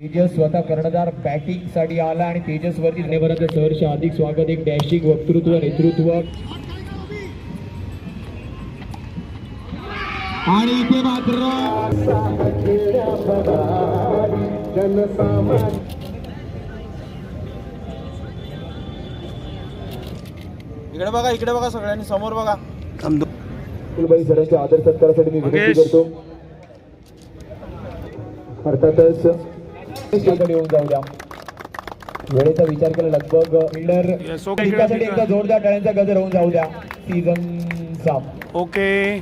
तेजस स्वतः कर्णधार बॅटिंगसाठी आला आणि तेजस वरती धन्यवाद सहर्ष अधिक स्वागत एक डॅशिंग वक्तृत्व नेतृत्व. आणि इथे मात्र इकडे बघा इकडे बघा सगळ्यांनी समोर बघा. कुलबाई सरांच्या आदर सत्कारासाठी मी विनंती. करतो. अर्थातच येऊन जाऊ द्या. वेळेचा विचार केला लगभग फिल्डर आहे. एकदा जोरदार टाळ्यांचा गजर होऊन जाऊ द्या. सीझन साफ. ओके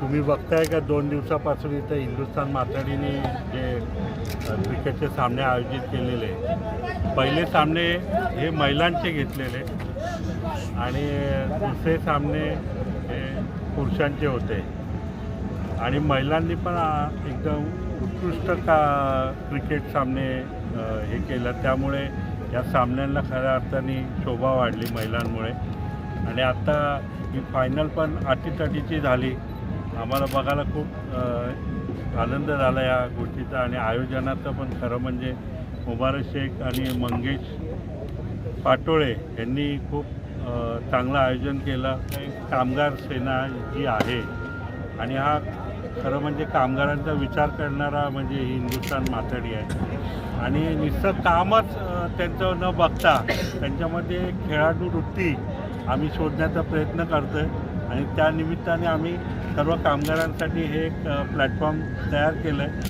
तुम्ही बघताय का दोन दिवसापासून इथं हिंदुस्थान माताडीने जे क्रिकेटचे सामने आयोजित केलेले पहिले सामने हे महिलांचे घेतलेले आणि दुसरे सामने हे पुरुषांचे होते. आणि महिलांनी पण एकदम उत्कृष्ट का क्रिकेट सामने हे केलं. त्यामुळे या सामन्यांना खऱ्या अर्थाने शोभा वाढली महिलांमुळे. आणि आता ही फायनल पण अटीतटीची झाली. आम्हाला बघायला खूप आनंद झाला या गोष्टीचा आणि आयोजनाचं पण खरं म्हणजे मुबारक शेख आणि मंगेश पाटोळे यांनी खूप चांगलं आयोजन केलं. कामगार सेना जी आहे आणि हा खरं म्हणजे कामगारांचा विचार करणारा म्हणजे ही हिंदुस्थान माथाडी आहे. आणि नुसतं कामच त्यांचं न बघता त्यांच्यामध्ये खेळाडू वृत्ती आम्ही शोधण्याचा प्रयत्न करतो आहे आणि त्यानिमित्ताने आम्ही सर्व कामगारांसाठी हे एक प्लॅटफॉर्म तयार केलं आहे